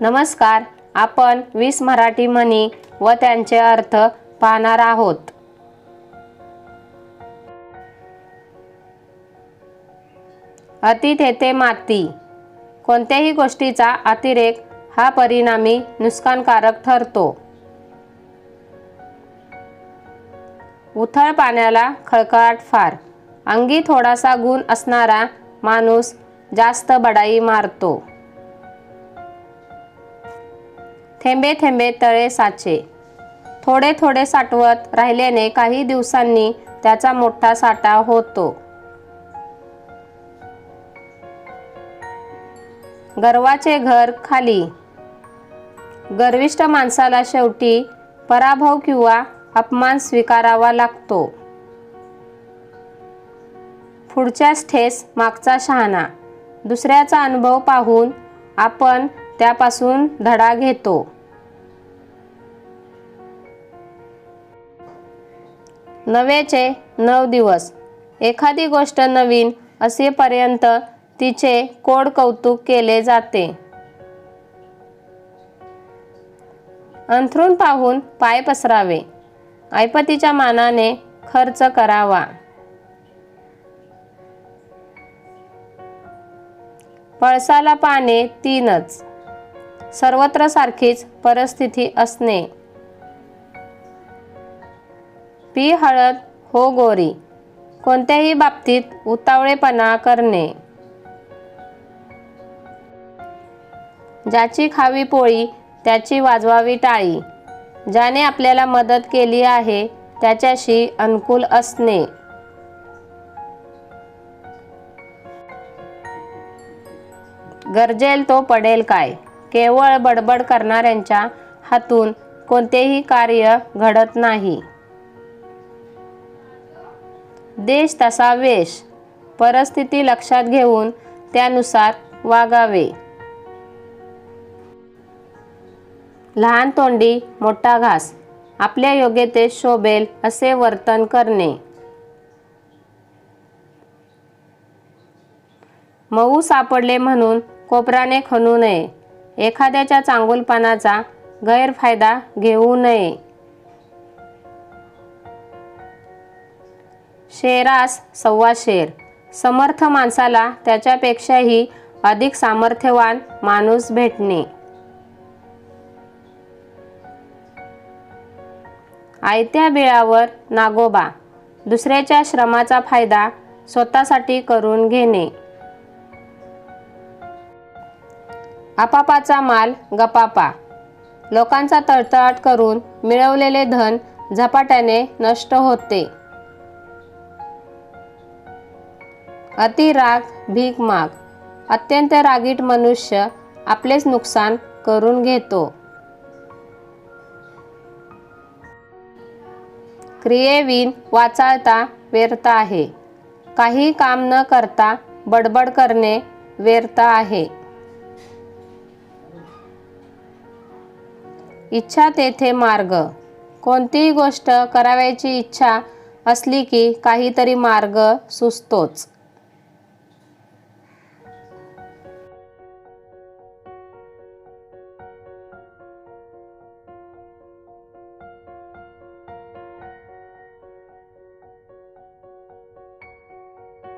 नमस्कार आपण वीस मराठी म्हणी व त्यांचे अर्थ पाहणार आहोत. अति तेथे माती. कोणत्याही गोष्टीचा अतिरेक हा परिणामी नुकसानकारक ठरतो. उथळ पाण्याला खळखळाट फार. अंगी थोडासा गुण असणारा माणूस जास्त बडाई मारतो. थेंबे थेंबे तळे साचे. थोडे थोडे साठवत राहिल्याने काही दिवसांनी त्याचा मोठा साठा होतो. गर्वाचे घर खाली. गर्विष्ठ माणसाला शेवटी पराभव किंवा अपमान स्वीकारावा लागतो. पुढच्याच ठेस मागचा शहाणा. दुसऱ्याचा अनुभव पाहून आपण त्यापासून धडा घेतो. नव्याचे नऊ दिवस. एखादी गोष्ट नवीन असेपर्यंत तिचे कोड कौतुक केले जाते. अंथरूण पाहून पाय पसरावे. ऐपतीच्या मानाने खर्च करावा. पळसाला पाने तीनच. सर्वत्र सारखीच परिस्थिती असणे. पी हळद हो गोरी कोणत्याही बाबतीत उतावळेपणा करणे. ज्याची खावी पोळी त्याची वाजवावी टाळी ज्याने आपल्याला मदत केली आहे त्याच्याशी अनुकूल असणे. गरजेल तो पडेल काय? केवळ बडबड करणाऱ्यांच्या हातून कोणतेही कार्य घडत नाही. देश तसा वेश. परिस्थिती लक्षात घेऊन त्यानुसार वागावे. लहान तोंडी मोठा घास. आपल्या योग्यतेत शोभेल असे वर्तन करणे. मऊ सापडले म्हणून कोपराने खणू नये. एखाद्याच्या चांगुलपणाचा गैरफायदा घेऊ नये. शेरास सव्वा शेर. समर्थ माणसाला त्याच्यापेक्षाही अधिक सामर्थ्यवान माणूस भेटणे. आयत्या बिळावर नागोबा. दुसऱ्याच्या श्रमाचा फायदा स्वतःसाठी करून घेणे. आपापाचा माल गपापा. लोकांचा तळतळाट करून मिळवलेले धन झपाट्याने नष्ट होते. अतिराग भीक माग. अत्यंत रागीट मनुष्य आपलेच नुकसान करून घेतो. क्रियेविन वाचाळता व्यर्थ आहे. काही काम न करता बडबड करणे व्यर्थ आहे. इच्छा तेथे मार्ग. कोणतीही गोष्ट करावयाची इच्छा असली की काहीतरी मार्ग सुचतोच.